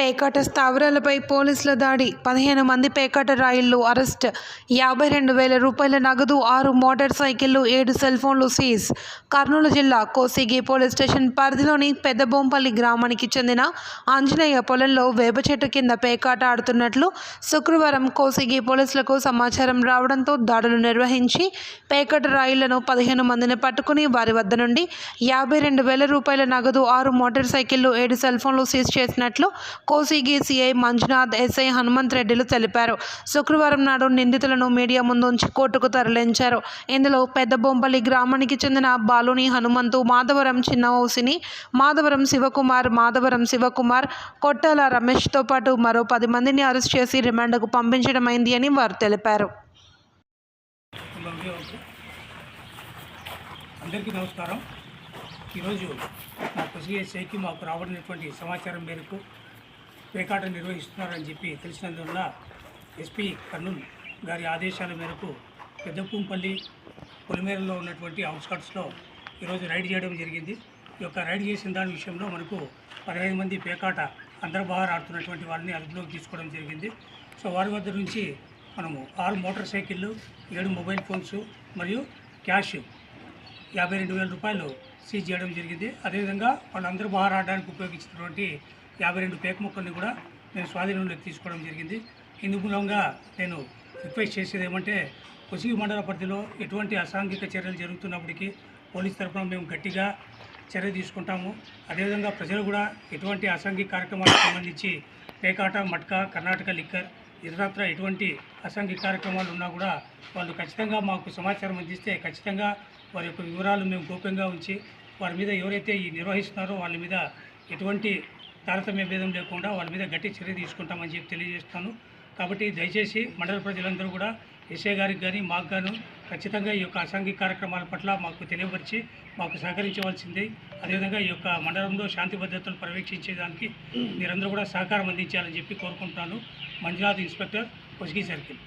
పేకాట స్థావరాలపై పోలీసుల దాడి. పదిహేను మంది పేకాట రాయిళ్ళు అరెస్ట్. యాభై రెండు వేల రూపాయల నగదు ఆరు మోటార్ సైకిళ్ళు ఏడు సెల్ ఫోన్లు సీజ్. కర్నూలు జిల్లా కోసిగి పోలీస్ స్టేషన్ పరిధిలోని పెద్దబోంపల్లి గ్రామానికి చెందిన ఆంజనేయ పొలంలో వేప చెట్టు కింద పేకాట ఆడుతున్నట్లు శుక్రవారం కోసిగి పోలీసులకు సమాచారం రావడంతో దాడులు నిర్వహించి పేకాట రాయిళ్ళను పదిహేను మందిని పట్టుకుని వారి వద్ద నుండి యాభై రెండు వేల రూపాయల నగదు ఆరు మోటార్ సైకిళ్ళు ఏడు సెల్ ఫోన్లు సీజ్ చేసినట్లు కోసిగి సిఐ మంజునాథ్ ఎస్ఐ హనుమంత్ రెడ్డిలు తెలిపారు. శుక్రవారం నాడు నిందితులను మీడియా ముందుంచి కోర్టుకు తరలించారు. ఇందులో పెద్ద బొంపల్లి గ్రామానికి చెందిన బాలుని హనుమంతు మాధవరం చిన్నవౌసిని మాధవరం శివకుమార్ మాధవరం శివకుమార్ కొట్టాల రమేష్తో పాటు మరో పది మందిని అరెస్ట్ చేసి రిమాండ్కు పంపించడమైంది అని వారు తెలిపారు. అందరికీ నమస్కారం. ఈరోజు మా కొసిఎస్ఐకి మాకు రాబడినటువంటి సమాచారం మేరకు పేకాట నిర్వహిస్తున్నారని చెప్పి తెలిసినందువల్ల ఎస్పీ కర్నూలు గారి ఆదేశాల మేరకు పెద్దపూంపల్లి పొలిమేరలో ఉన్నటువంటి అవుట్స్కట్స్లో ఈరోజు రైడ్ చేయడం జరిగింది. ఈ యొక్క రైడ్ చేసిన దాని విషయంలో మనకు పదహైదు మంది పేకాట అందరబాహార్ ఆడుతున్నటువంటి వాళ్ళని అదుపులోకి తీసుకోవడం జరిగింది. సో వారి వద్ద నుంచి మనము ఆరు మోటార్ సైకిళ్ళు ఏడు మొబైల్ ఫోన్స్ మరియు క్యాష్ యాభై రెండు వేల రూపాయలు సీజ్ చేయడం జరిగింది. అదేవిధంగా వాళ్ళందరూ బాగా ఆడడానికి ఉపయోగించినటువంటి యాభై రెండు పేక మొక్కల్ని కూడా నేను స్వాధీనంలోకి తీసుకోవడం జరిగింది. ఇందు మూలంగా నేను రిక్వెస్ట్ చేసేది ఏమంటే కొసిగి మండల పరిధిలో ఎటువంటి అసాంఘిక చర్యలు జరుగుతున్నప్పటికీ పోలీస్ తరఫున మేము గట్టిగా చర్య తీసుకుంటాము. అదేవిధంగా ప్రజలు కూడా ఎటువంటి అసాంఘిక కార్యక్రమాలకు సంబంధించి పేకాట మట్కా కర్ణాటక లిక్కర్ ఇతరత్ర ఎటువంటి అసాంఘిక కార్యక్రమాలు ఉన్నా కూడా వాళ్ళు ఖచ్చితంగా మాకు సమాచారం అందిస్తే ఖచ్చితంగా వారి యొక్క వివరాలు మేము గోప్యంగా ఉంచి వారి మీద ఎవరైతే ఈ నిర్వహిస్తున్నారో వాళ్ళ మీద ఎటువంటి తారతమ్య భేదం లేకుండా వాళ్ళ మీద గట్టి చర్య తీసుకుంటామని చెప్పి తెలియజేస్తాను. కాబట్టి దయచేసి మండల ప్రజలందరూ కూడా ఎస్ఐ గారికి కానీ మాకు గాను ఖచ్చితంగా ఈ యొక్క అసాంఘిక కార్యక్రమాల పట్ల మాకు తెలియపరిచి మాకు సహకరించవలసింది. అదేవిధంగా ఈ యొక్క మండలంలో శాంతి భద్రతలు పర్యవేక్షించేదానికి మీరందరూ కూడా సహకారం అందించాలని చెప్పి కోరుకుంటున్నాను. Manjunath inspector Kosigi circle.